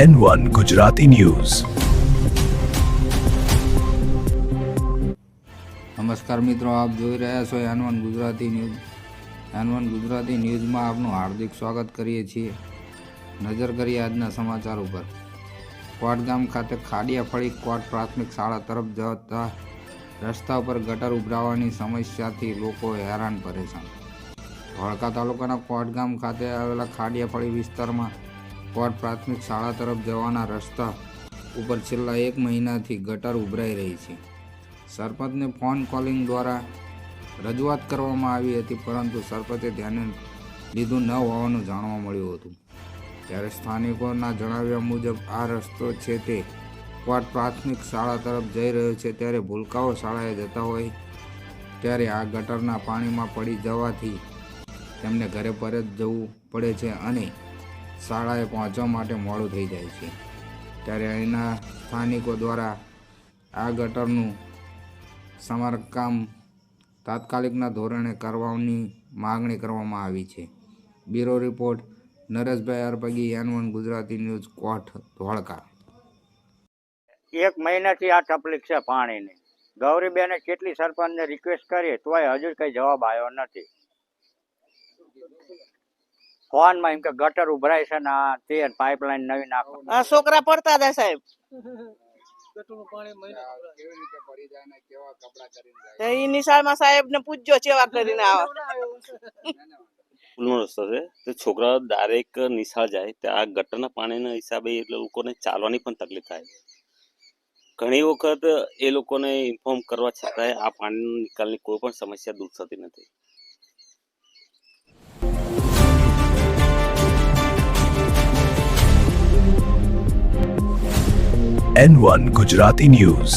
N one Gujarati news નમસ્કાર મિત્રો, આપ જોઈ રહ્યા છો N one Gujarati news N one Gujarati ન્યૂઝમાં આપનું હાર્દિક સ્વાગત કરીએ છીએ. નજર કરીએ આજના સમાચાર ઉપર. કોટગામ ખાતે ખાડિયા ફળી કોટ પ્રાથમિક શાળા તરફ જતા રસ્તા ઉપર ગટર ઉભરાવાની સમસ્યાથી લોકો હેરાન પરેશાન. ધોળકા તાલુકાના કોટગામ ખાતે આવેલા ખાડિયા ફળી વિસ્તારમાં કોટ પ્રાથમિક શાળા તરફ જવાના રસ્તા ઉપર છેલ્લા એક મહિનાથી ગટર ઉભરાઈ રહી છે. સરપંચને ફોન કોલિંગ દ્વારા રજૂઆત કરવામાં આવી હતી, પરંતુ સરપંચે ધ્યાને લીધું ન હોવાનું જાણવા મળ્યું હતું. ત્યારે સ્થાનિકોના જણાવ્યા મુજબ, આ રસ્તો છે તે કોટ પ્રાથમિક શાળા તરફ જઈ રહ્યો છે. ત્યારે ભૂલકાઓ શાળાએ જતા હોય ત્યારે આ ગટરના પાણીમાં પડી જવાથી તેમને ઘરે પરત જવું પડે છે અને શાળાએ પહોંચવા માટે મોડું થઈ જાય છે. ત્યારે અહીંના સ્થાનિકો દ્વારા આ ગટરનું સમારકામ તાત્કાલિકના ધોરણે કરવાની માગણી કરવામાં આવી છે. Bureau report, Nareshbhai Arpagi, N Gujarati news, Koth, Dholka. એક મહિનાથી આ તકલીફ છે પાણીની. ગૌરીબેને કેટલી સરપંચને રિક્વેસ્ટ કરી, તોય હજુ કંઈ જવાબ આવ્યો નથી. ફોનમાં એમ કે ગટર ઉભરાય છે ને આ તે પાઇપલાઈન નવી નાખો. આ છોકરા પડતા હતા સાહેબ. તો ઈ નિશાળમાં સાહેબ ને પૂછજો ચેવા કરીને આવા. સ્કૂલનો રસ્તો છે. તો છોકરાઓ ડાયરેક્ટ નિશાળ જાય. તો આ ગટરના પાણીના હિસાબે એટલે લોકોને ચાલવાની પણ તકલીફ થાય. ઘણી વખત એ લોકોને ઇન્ફોર્મ કરવા છતાંય આ પાણીના નિકાલની કોઈ પણ સમસ્યા દૂર થતી નથી. N one Gujarati news